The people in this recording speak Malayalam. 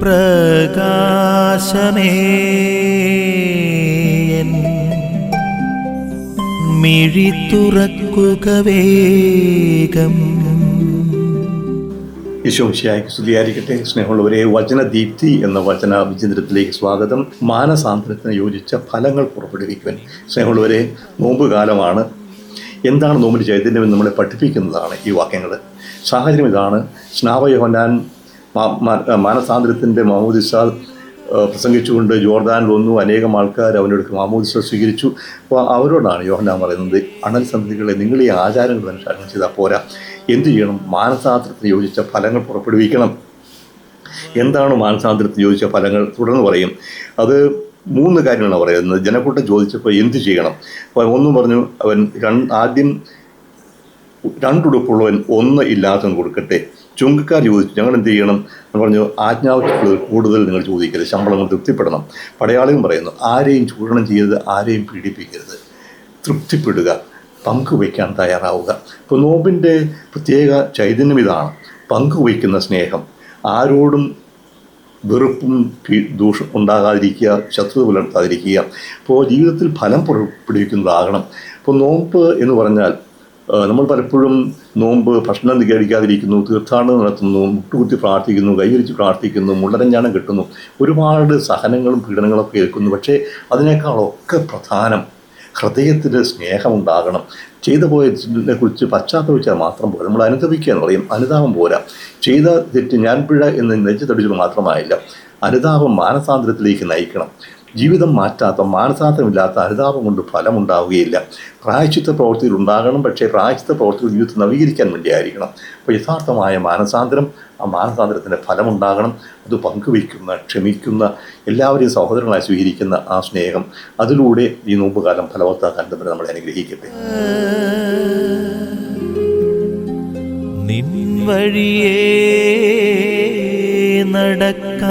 പ്രകാശമേ. തുറക്കുക വേഗം. യശോമിശിയായ്ക്ക് സ്തുതിയായിരിക്കട്ടെ. സ്നേഹമുള്ളവരെ വചനദീപ്തി എന്ന വചന വിചിത്രത്തിലേക്ക് സ്വാഗതം. മാനസാന്തരത്തിന് യോജിച്ച ഫലങ്ങൾ പുറപ്പെടുവിക്കുവാൻ. സ്നേഹമുള്ളവരെ നോമ്പ് കാലമാണ്. എന്താണ് നോമ്പിന്റെ ചൈതന്യം എന്ന് നമ്മളെ പഠിപ്പിക്കുന്നതാണ് ഈ വാക്യങ്ങൾ സാഹചര്യം ഇതാണ്. സ്നാവയോഹനാൻ മാനസാന്തരത്തിന്റെ മാമോദിസ ഏഹ് പ്രസംഗിച്ചുകൊണ്ട് ജോർദാനിൽ വന്നു. അനേകം ആൾക്കാർ അവനോട് മാമോദിസ സ്വീകരിച്ചു. അപ്പോൾ അവരോടാണ് യോഹന പറയുന്നത് അണൽ സന്ധികളെ നിങ്ങൾ ഈ ആചാരങ്ങൾ അനുസരണം ചെയ്താൽ പോരാ. എന്ത് ചെയ്യണം? മാനസാന്തരത്തിന് യോജിച്ച ഫലങ്ങൾ പുറപ്പെടുവിക്കണം. എന്താണ് മാനസാന്തരത്തിന് യോജിച്ച ഫലങ്ങൾ? തുടർന്ന് പറയും. അത് മൂന്ന് കാര്യങ്ങളാണ് പറയുന്നത്. ജനക്കൂട്ടം ചോദിച്ചപ്പോൾ എന്ത് ചെയ്യണം? അപ്പോൾ ഒന്നും പറഞ്ഞു അവൻ ആദ്യം രണ്ടുടുപ്പുള്ളവൻ ഒന്ന് ഇല്ലാത്തവൻ കൊടുക്കട്ടെ. ചുങ്കക്കാർ ചോദിച്ചു ഞങ്ങൾ എന്ത് ചെയ്യണം? എന്ന് പറഞ്ഞു ആജ്ഞാവത്തിൽ കൂടുതൽ നിങ്ങൾ ചോദിക്കരുത്. ശമ്പളങ്ങൾ തൃപ്തിപ്പെടണം. പടയാളിയും പറയുന്നു ആരെയും ചൂഷണം ചെയ്യരുത് ആരെയും പീഡിപ്പിക്കരുത്. തൃപ്തിപ്പെടുക പങ്കുവയ്ക്കാൻ തയ്യാറാവുക. ഇപ്പോൾ നോമ്പിന്റെ പ്രത്യേക ചൈതന്യം ഇതാണ് പങ്കുവയ്ക്കുന്ന സ്നേഹം. ആരോടും വെറുപ്പും ദൂഷ ഉണ്ടാകാതിരിക്കുക ശത്രുത പുലർത്താതിരിക്കുക. അപ്പോൾ ജീവിതത്തിൽ ഫലം പുറപ്പെടുവിക്കുന്നതാകണം ഇപ്പോൾ നോമ്പ് എന്ന് പറഞ്ഞാൽ നമ്മൾ പലപ്പോഴും നോമ്പ് ഭക്ഷണം കഴിക്കാതിരിക്കുന്നു തീർത്ഥാടനം നടത്തുന്നു മുട്ടുകുത്തി പ്രാർത്ഥിക്കുന്നു കൈവരിച്ച് പ്രാർത്ഥിക്കുന്നു മുള്ളരഞ്ഞാണം കിട്ടുന്നു. ഒരുപാട് സഹനങ്ങളും പീഡനങ്ങളൊക്കെ ഏൽക്കുന്നു. പക്ഷേ അതിനേക്കാളൊക്കെ പ്രധാനം ഹൃദയത്തിൽ സ്നേഹമുണ്ടാകണം. ചെയ്തു പോയതിനെ കുറിച്ച് പശ്ചാത്തപിച്ചാൽ മാത്രം പോരാ. നമ്മൾ അനുദപിക്കുക എന്ന് പറയും അനുതാപം പോരാ. ചെയ്ത തെറ്റ് ഞാൻ പിഴ എന്ന് നെഞ്ചത്തടിച്ചത് മാത്രമായില്ല. അനുതാപം മാനസാന്തരത്തിലേക്ക് നയിക്കണം. ജീവിതം മാറ്റാത്ത മാനസാന്തരമില്ലാത്ത അനുതാപം കൊണ്ട് ഫലമുണ്ടാവുകയില്ല. പ്രായച്ചിത്ത പ്രവൃത്തിയിൽ ഉണ്ടാകണം പക്ഷേ പ്രായച്ചിത്ത പ്രവൃത്തികൾ ജീവിതത്തിൽ നവീകരിക്കാൻ വേണ്ടിയായിരിക്കണം. അപ്പോൾ യഥാർത്ഥമായ മാനസാന്തരം ആ മാനസാന്തരത്തിന്റെ ഫലമുണ്ടാകണം. അത് പങ്കുവയ്ക്കുന്ന ക്ഷമിക്കുന്ന എല്ലാവരെയും സഹോദരങ്ങളായി സ്വീകരിക്കുന്ന ആ സ്നേഹം. അതിലൂടെ ഈ നോമ്പുകാലം ഫലവത്താക്കാൻ തന്നെ നമ്മളെ അനുഗ്രഹിക്കട്ടെ. നിൻ വഴിയേ നടക്ക